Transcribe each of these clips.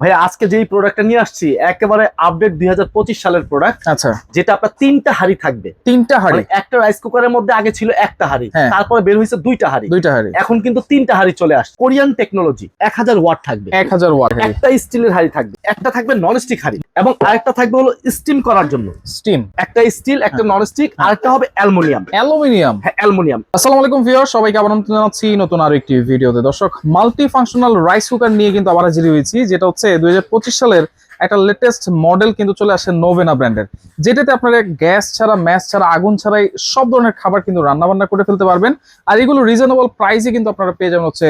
ভাই আজকে যেই প্রোডাক্টটা নিয়ে আসছি একেবারে আপডেট দুই হাজার পঁচিশ সালের প্রোডাক্ট আচ্ছা। যেটা আপনার তিনটা হাড়ি থাকবে। তিনটা হাড়ি। মানে একটা রাইস কুকারের মধ্যে আগে ছিল একটা হাড়ি হ্যাঁ। তারপরে বের হয়েছে দুইটা হাড়ি। দুইটা হাড়ি। এখন কিন্তু তিনটা হাড়ি চলে আসছে। কোরিয়ান টেকনোলজি এক হাজার ওয়াট থাকবে। এক হাজার ওয়াট একটা স্টিলের হাড়ি থাকবে। একটা থাকবে নন স্টিক হাড়ি এবং আরেকটা থাকবে হলো স্টিম করার জন্য। স্টিম একটা স্টিল একটা নন স্টিক আরেকটা হবে অ্যালুমিনিয়াম অ্যালুমিনিয়াম। হ্যাঁ অ্যালুমিনিয়াম আসসালামু আলাইকুম ভিউয়ার সবাইকে আবার জানাচ্ছি নতুন আরও একটি ভিডিওতে। দর্শক মাল্টি ফাংশনাল রাইস কুকার নিয়ে কিন্তু আবার হাজির হয়েছি যেটা হচ্ছে দুই সালের একটা লেটেস্ট মডেল কিন্তু চলে আসে নোভেনা ব্র্যান্ডের যেটাতে আপনারা গ্যাস ছাড়া ম্যাচ ছাড়া আগুন ছাড়াই সব ধরনের খাবার কিন্তু রান্না বান্না করে ফেলতে পারবেন। আর এগুলো রিজনেবল প্রাইসে কিন্তু আপনারা পেয়ে যাবেন হচ্ছে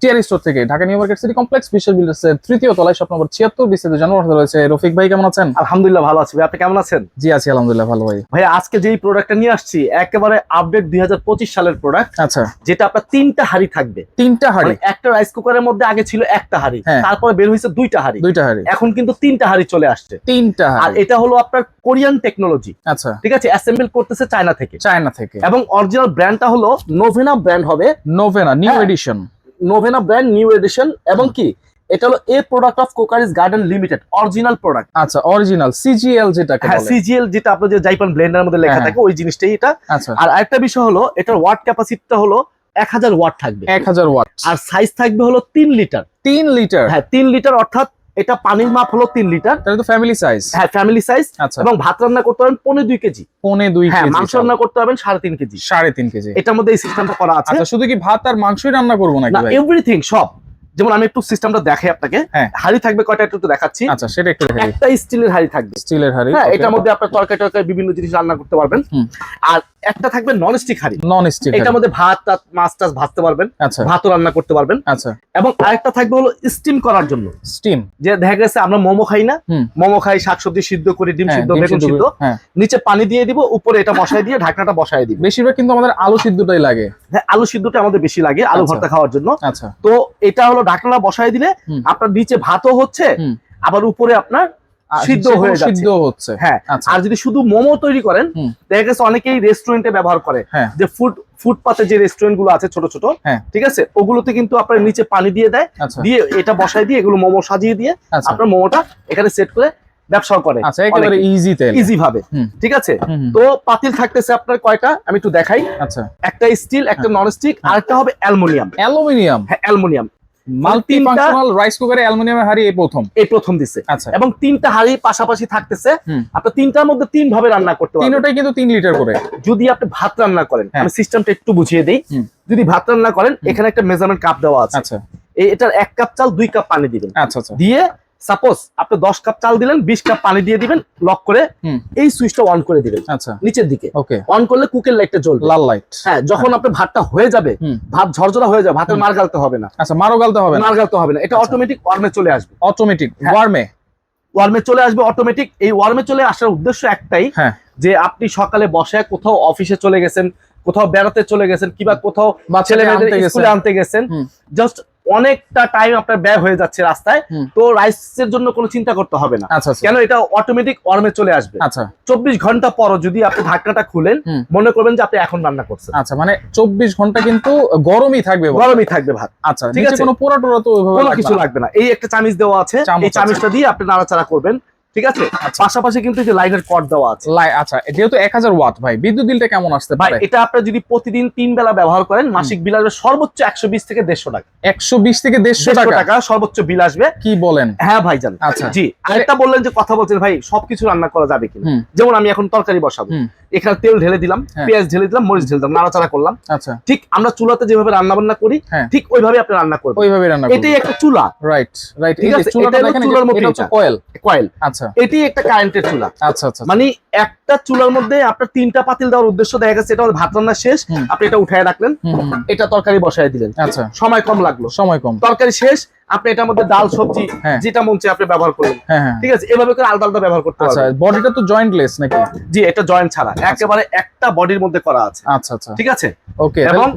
টিআর স্টোর থেকে। Dhaka New Market City Complex বিশ্ব বিল্ডার্সের তৃতীয় তলায় শপ নম্বর ছিয়াত্তর বিস্তারিত জানার রয়েছে। রফিক ভাই কেমন আছেন? আলহামদুলিল্লাহ ভালো আছি। ভাই আপনি কেমন আছেন? জি আছি আলহামদুলিল্লাহ ভালো ভাই। ভাই আজকে যেই প্রোডাক্টটা নিয়ে আসছি একেবারে আপডেট দুই হাজার পঁচিশ সালের প্রোডাক্ট আচ্ছা। যেটা আপনার তিনটা হাড়ি থাকবে। তিনটা হাড়ি? মানে একটা রাইস কুকারের মধ্যে আগে ছিল একটা হাড়ি হ্যাঁ। তারপরে বের হয়েছে দুইটা হাড়ি। দুইটা হাড়ি। এখন কিন্তু তিনটা হাড়ি চলে আসছে। তিনটা আর এটা হলো আপনার কোরিয়ান টেকনোলজি। আচ্ছা। ঠিক আছে অ্যাসেম্বল করতেছে চায়না থেকে। চায়না থেকে। এবং অরিজিনাল ব্র্যান্ডটা হলো নোভেনা ব্র্যান্ড হবে। নোভেনা নিউ হ্যাঁ। Edition Novena brand new edition এবং কি? এটা হলো এ প্রোডাক্ট অফ কোকারিজ গার্ডেন লিমিটেড অরিজিনাল প্রোডাক্ট আচ্ছা অরিজিনাল সিজিএল যেটা হ্যাঁ বলে। সিজিএল যেটা আপনার যে জাইপান ব্লেন্ডার মধ্যে লেখা হ্যাঁ, থাকে ওই জিনিসটাই এটা। আচ্ছা। আর আরেকটা বিষয় হলো এটার ওয়াট ক্যাপাসিটিটা হলো এক হাজার ওয়াট থাকবে। এক হাজার ওয়াট আর সাইজ থাকবে হলো তিন লিটার তিন লিটার হ্যাঁ তিন লিটার অর্থাৎ এটা পানির মাপ হলো তিন লিটার। তাহলে তো ফ্যামিলি সাইজ হ্যাঁ ফ্যামিলি সাইজ আচ্ছা। এবং ভাত রান্না করতে পারবেন পনে দুই কেজি। পনে দুই হ্যাঁ মাংস রান্না করতে পারবেন সাড়ে তিন কেজি। সাড়ে তিন কেজি। এটার মধ্যে এই সিস্টেমটা করা আছে। আচ্ছা শুধু কি ভাত আর মাংসই রান্না করব নাকি না এভরিথিং সব। যেমন আমি একটু সিস্টেমটা দেখাই আপনাকে। হ্যাঁ। হাড়ি থাকবে কয়টা একটু দেখাচ্ছি। আচ্ছা সেটা একটু একটা স্টিলের হাড়ি থাকবে। স্টিলের হাড়ি হ্যাঁ এটার মধ্যে আপনার তরকারি টরকারি বিভিন্ন জিনিস রান্না করতে পারবেন। আর একটা থাকবে নন স্টিক হাড়ি। নন স্টিক এটার মধ্যে ভাত মাছ টাছ ভাজতে পারবেন। আচ্ছা। ভাতও রান্না করতে পারবেন। আচ্ছা। এবং আরেকটা থাকবে হলো স্টিম করার জন্য। স্টিম যে দেখা গেছে আমরা মোমো খাই না। মোমো খাই শাকসবজি সিদ্ধ করি ডিম সিদ্ধ বেগুন সিদ্ধ হ্যাঁ। নিচে পানি দিয়ে দিব উপরে এটা বসায় দিয়ে ঢাকনাটা বসায় দিব। বেশিরভাগ কিন্তু আমাদের আলু সিদ্ধটাই লাগে। হ্যাঁ আলু সিদ্ধটা আমাদের বেশি লাগে আলু আচ্ছা। ভর্তা খাওয়ার জন্য। আচ্ছা। তো এটা হলো ঢাকনা বসায় দিলে আপনার নিচে ভাতও হচ্ছে আবার উপরে আপনার সিদ্ধ হয়ে যাচ্ছে। সিদ্ধ হচ্ছে। হ্যাঁ আচ্ছা। আর যদি শুধু মোমো তৈরি করেন দেখা গেছে অনেকেই রেস্টুরেন্টে ব্যবহার করে হ্যাঁ। যে ফুড ফুটপাতে যে রেস্টুরেন্টগুলো আছে ছোট ছোট হ্যাঁ। ঠিক আছে ওগুলোতে কিন্তু আপনার নিচে পানি দিয়ে দেয় আচ্ছা। দিয়ে এটা বসায় দিয়ে এগুলো মোমো সাজিয়ে দিয়ে আচ্ছা। আপনার মোমোটা এখানে সেট করে ব্যবসাও করে আচ্ছা একেবারে ইজি তেল। ইজি ভাবে ঠিক আছে। তো পাতিল থাকতেছে আপনার কয়টা? আমি একটু দেখাই। আচ্ছা। একটা স্টিল একটা। নন স্টিক হ্যাঁ। আরেকটা হবে অ্যালুমিনিয়াম। অ্যালুমিনিয়াম? হ্যাঁ অ্যালুমিনিয়াম। মাল্টি ফাংশনাল রাইস কুকারে অ্যালুমিনিয়ামের হাড়ি এই প্রথম। এই প্রথম দিছে। আচ্ছা। এবং তিনটা হাড়ি পাশাপাশি থাকতেছে। আপনি তিনটার মধ্যে তিন ভাবে রান্না করতে পারবেন। তিনটাই কিন্তু তিন লিটার করে। যদি আপনি ভাত রান্না করেন হ্যাঁ। আমি সিস্টেমটা একটু বুঝিয়ে দেই। যদি ভাত রান্না করেন এখানে একটা মেজারমেন্ট কাপ দেওয়া আছে। আচ্ছা। এটার এক কাপ চাল দুই কাপ পানি দিবেন। আচ্ছা আচ্ছা। দিয়ে সাপোজ আপনি দশ কাপ চাল দিলেন বিশ কাপ পানি দিয়ে দিবেন লক করে। এই সুইচটা অন করে দিবেন। আচ্ছা। নিচের দিকে। ওকে। অন করলে কুকের লাইটটা জ্বলবে। লাল লাইট হ্যাঁ যখন আপনার ভাতটা হয়ে যাবে ভাত ঝরঝরা হয়ে যাবে ভাতের মার গালতে হবে না। আচ্ছা মারো গালতে হবে না। মার গালতে হবে না। এটা আচ্ছা। অটোমেটিক ওয়ার্মে চলে আসবে। অটোমেটিক হ্যাঁ। ওয়ার্মে ওয়ার্মে চলে আসবে অটোমেটিক এই ওয়ার্মে চলে আসার উদ্দেশ্য একটাই হ্যাঁ। যে আপনি সকালে বসে কোথাও অফিসে চলে গেছেন কোথাও বেড়াতে চলে গেছেন কিংবা কোথাও ছেলে মেয়েদের স্কুলে আনতে গেছেন জাস্ট অনেকটা টাইম আপনার ব্যয় হয়ে যাচ্ছে রাস্তায় তো রাইসের জন্য কোনো চিন্তা করতে হবে না। আচ্ছা আচ্ছা। কেন এটা অটোমেটিক অর্মে চলে আসবে। আচ্ছা। চব্বিশ ঘণ্টা পর যদি আপনি ঢাকনাটা খুলেন মনে করবেন যে আপনি এখন রান্না করছেন। আচ্ছা মানে চব্বিশ ঘণ্টা কিন্তু গরমই থাকবে গরমই থাকবে ভাত। আচ্ছা ঠিক আছে। কোনো পোড়া টোড়া তো কোনো কিছু লাগবে না। এই একটা চামিচ দেওয়া আছে। এই চামিচটা দিয়ে আপনি নাড়াচাড়া করবেন। ঠিক আছে? আচ্ছা। পাশাপাশি কিন্তু যে লাইনের কট দেওয়া আছে। লাই আচ্ছা যেহেতু এক হাজার ওয়াট ভাই বিদ্যুৎ বিলটা কেমন আসতে ভাই পারে? এটা আপনি যদি প্রতিদিন তিন বেলা ব্যবহার করেন মাসিক বিল আসবে সর্বোচ্চ একশো বিশ থেকে দেড়শো টাকা। একশো বিশ থেকে দেড়শো টাকা? সর্বোচ্চ বিল আসবে। কি বলেন? হ্যাঁ ভাইজান আচ্ছা। জি আরেকটা বললেন যে কথা বলছেন ভাই সবকিছু রান্না করা যাবে কিনা। যেমন আমি এখন তরকারি বসাবো। এখানে তেল ঢেলে দিলাম হ্যাঁ। পেঁয়াজ ঢেলে দিলাম মরিচ ঢেলে দিলাম নাড়াচাড়া করলাম। আচ্ছা। ঠিক আমরা চুলাতে যেভাবে রান্না বান্না করি হ্যাঁ। ঠিক ওইভাবে আপনি রান্না করবেন। ওইভাবে রান্না এটাই একটা চুলা। রাইট রাইট ঠিক আছে, চুলাটা এটা চুলার মতো এটা কয়েল কয়েল আচ্ছা। এটি একটা কারেন্টের চুলা। আচ্ছা আচ্ছা মানে একটা চুলার মধ্যে আপনার তিনটা পাতিল দেওয়ার উদ্দেশ্য দেখা গেছে এটা ভাত রান্না শেষ আপনি এটা উঠায় রাখলেন। এটা তরকারি বসায় দিলেন। আচ্ছা। সময় কম লাগল। সময় কম। তরকারি শেষ আপনি এটার মধ্যে ডাল সবজি হ্যাঁ। যেটা মন চায় আপনি ব্যবহার করলেন হ্যাঁ হ্যাঁ। ঠিক আছে এভাবে করে আলাদা আলাদা ব্যবহার করতে আচ্ছা বডিটা তো জয়েন্টলেস নাকি? জি এটা জয়েন্ট ছাড়া। একেবারে একটা বডির মধ্যে করা আছে। আচ্ছা আচ্ছা। ঠিক আছে? ওকে এবং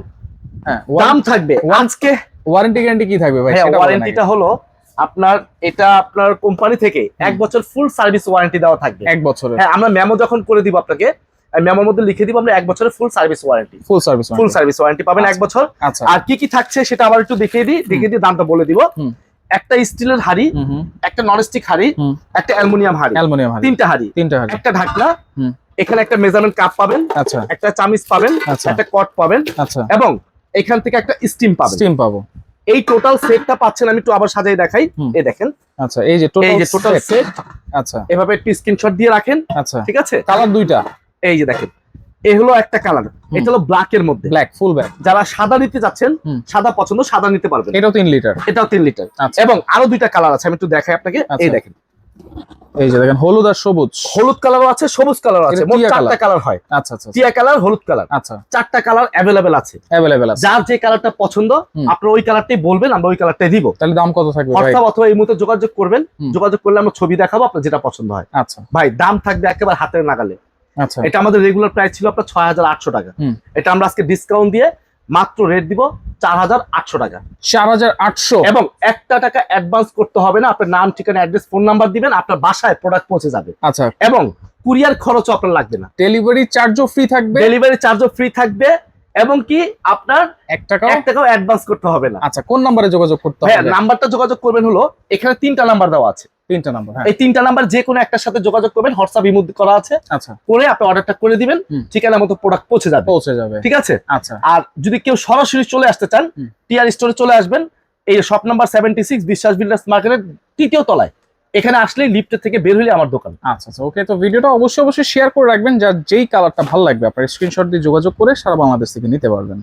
হ্যাঁ দাম থাকবে। আজকে ওয়ারেন্টি গ্যারান্টি কি থাকবে ভাই? হ্যাঁ ওয়ারেন্টিটা হলো আপনার এটা আপনার কোম্পানি থেকে এক বছর ফুল সার্ভিস ওয়ারেন্টি দেওয়া থাকবে। এক বছরের। হ্যাঁ আমরা মেমো যখন করে দিব আপনাকে মেমোর মধ্যে লিখে দিব আমরা এক বছরের full service warranty full service full service warranty পাবেন এক বছর। আচ্ছা। আর কি কি থাকছে সেটা আবার একটু দেখিয়ে দিই দেখিয়ে দিয়ে দামটা বলে দিব। একটা স্টিলের হাড়ি একটা ননস্টিক হাড়ি একটা অ্যালুমিনিয়াম হাড়ি। অ্যালুমিনিয়াম হাড়ি। তিনটা হাড়ি। তিনটা হাড়ি। একটা ঢাকনা এখানে একটা মেজারমেন্ট কাপ পাবেন আচ্ছা। একটা চামিচ পাবেন আচ্ছা। একটা কট পাবেন আচ্ছা। এবং এখান থেকে একটা স্টিম পাবেন। স্টিম পাবো। এই টোটাল সেটটা পাচ্ছেন আমি একটু আবার সাজাই দেখাই। এই দেখেন। আচ্ছা এই যে টোটাল এই যে টোটাল সেট আচ্ছা। এভাবে একটু স্ক্রিনশট দিয়ে রাখেন আচ্ছা। ঠিক আছে? কালার দুইটা। এই যে দেখেন এই হলো একটা কালার এটা হলো ব্ল্যাক এর মধ্যে। ব্ল্যাক ফুল ব্যাক যারা সাদা নিতে যাচ্ছেন সাদা পছন্দ সাদা নিতে পারবেন। এটাও 3 লিটার এটাও 3 লিটার আচ্ছা। এবং আরও দুইটা কালার আছে আমি একটু দেখাই আপনাকে। আচ্ছা। এই দেখেন এই যে দেখেন হলুদ আর সবুজ। হলুদ কালারও আছে সবুজ কালারও আছে মোট চারটা কালার। হয়। আচ্ছা আচ্ছা টিয়া কালার হলুদ কালার। আচ্ছা। চারটা কালার অ্যাভেলেবেল আছে। অ্যাভেলেবেল আছে। যার যে কালারটা পছন্দ হুম। আপনার ওই কালারটাই বলবেন আমরা ওই কালারটাই দিব। তাহলে দাম কত থাকবে ভাই? অথবা এই মুহূর্তে যোগাযোগ করবেন। যোগাযোগ করলে আমরা ছবি দেখাবো আপনার যেটা পছন্দ হয়। আচ্ছা। ভাই দাম থাকবে একেবারে হাতের নাগালে। আচ্ছা। এটা আমাদের রেগুলার প্রাইস ছিল আপনার ছয় হাজার আটশো টাকা। এটা আমরা আজকে ডিসকাউন্ট দিয়ে মাত্র রেট দিব চার হাজার আটশো টাকা। চার হাজার আটশো। এবং একটা টাকা অ্যাডভান্স করতে হবে না আপনার নাম ঠিকানা অ্যাড্রেস ফোন নাম্বার দিবেন আপনার বাসায় প্রোডাক্ট পৌঁছে যাবে। আচ্ছা। এবং কুরিয়ার আপনার লাগবে না। ডেলিভারি চার্জও ফ্রি থাকবে। ডেলিভারি চার্জও ফ্রি থাকবে এবং কি আপনার এক টাকাও এক টাকাও অ্যাডভান্স করতে হবে না। আচ্ছা কোন নাম্বারে যোগাযোগ করতে হ্যাঁ হবে? নাম্বারটা যোগাযোগ করবেন হলো এখানে তিনটা নাম্বার দেওয়া আছে। তিনটা নাম্বার হ্যাঁ। এই তিনটা নাম্বার যে কোনো একটার সাথে যোগাযোগ করবেন হোয়াটসঅ্যাপ ইমুদ করা আছে। আচ্ছা। করে আপনি অর্ডারটা করে দিবেন। ঠিকানা মতো প্রোডাক্ট পৌঁছে যাবে। পৌঁছে যাবে। ঠিক আছে? আচ্ছা। আর যদি কেউ সরাসরি চলে আসতে চান। টিআর স্টোরে চলে আসবেন এই shop number seventy six Biswas builders মার্কেটের তৃতীয় তলায়। এখানে আসলেই লিফটের থেকে বের হলে আমার দোকান। আচ্ছা আচ্ছা ওকে তো ভিডিওটা অবশ্যই অবশ্যই শেয়ার করে রাখবেন যার যেই কালারটা ভালো লাগবে আপনার স্ক্রিনশট দিয়ে যোগাযোগ করে সারা বাংলাদেশ থেকে নিতে পারবেন।